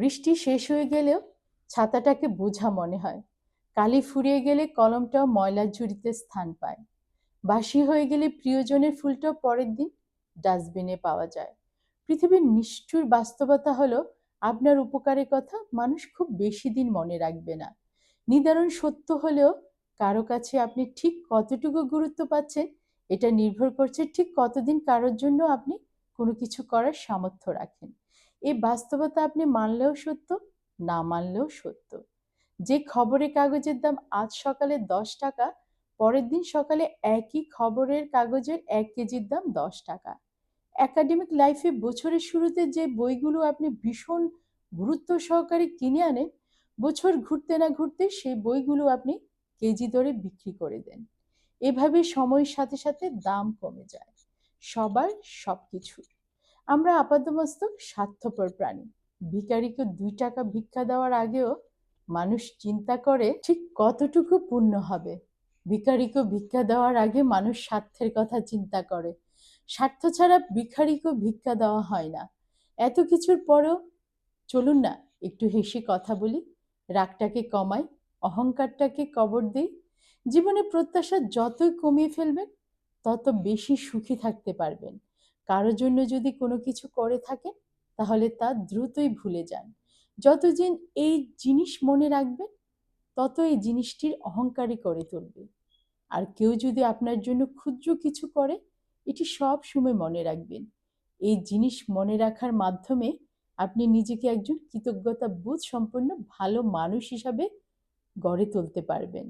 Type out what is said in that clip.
বৃষ্টি শেষ হয়ে গেলেও ছাতাটাকে বোঝা মনে হয়। কালি ফুরিয়ে গেলে কলমটাও ময়লার ঝুড়িতে স্থান পায়। বাসি হয়ে গেলে প্রিয়জনের ফুলটাও পরের দিন ডাস্টবিনে পাওয়া যায়। পৃথিবীর নিষ্ঠুর বাস্তবতা হলো, আপনার উপকারের কথা মানুষ খুব বেশি দিন মনে রাখবে না। নিদারণ সত্য হলেও কারও কাছে আপনি ঠিক কতটুকু গুরুত্ব পাচ্ছেন, এটা নির্ভর করছে ঠিক কতদিন কারোর জন্য আপনি কোনো কিছু করার সামর্থ্য রাখেন। এই বাস্তবতা আপনি মানলেও সত্য, না মানলেও সত্য। যে খবরের কাগজের দাম আজ সকালে দশ টাকা, পরের দিন সকালে একই খবরের কাগজের এক কেজির দাম দশ টাকা। একাডেমিক লাইফে বছরের শুরুতে যে বইগুলো আপনি ভীষণ গুরুত্ব সহকারে কিনে আনেন, বছর ঘুরতে না ঘুরতে সেই বইগুলো আপনি কেজি দরে বিক্রি করে দেন। এভাবে সময়ের সাথে সাথে দাম কমে যায়। সবার সব কিছু আমরা আপাতমস্তক স্বার্থপর প্রাণী। ভিকারিকে দুই টাকা ভিক্ষা দেওয়ার আগেও মানুষ চিন্তা করে ঠিক কতটুকু পূর্ণ হবে। ভিকারিকে ভিক্ষা দেওয়ার আগে মানুষ স্বার্থের কথা চিন্তা করে। স্বার্থ ছাড়া ভিখারিকেও ভিক্ষা দেওয়া হয় না। এত কিছুর পরেও চলুন না, একটু হেসে কথা বলি। রাগটাকে কমাই, অহংকারটাকে কবর দিই। জীবনে প্রত্যাশা যতই কমিয়ে ফেলবেন, তত বেশি সুখী থাকতে পারবেন। কারোর জন্য যদি কোনো কিছু করে থাকেন, তাহলে তা দ্রুতই ভুলে যান। যতদিন এই জিনিস মনে রাখবেন তত এই জিনিসটির অহংকারী করে তুলবে। আর কেউ যদি আপনার জন্য ক্ষুদ্র কিছু করে, এটি সব সময় মনে রাখবেন। এই জিনিস মনে রাখার মাধ্যমে আপনি নিজেকে একজন কৃতজ্ঞতা বোধ সম্পন্ন ভালো মানুষ হিসাবে গড়ে তুলতে পারবেন।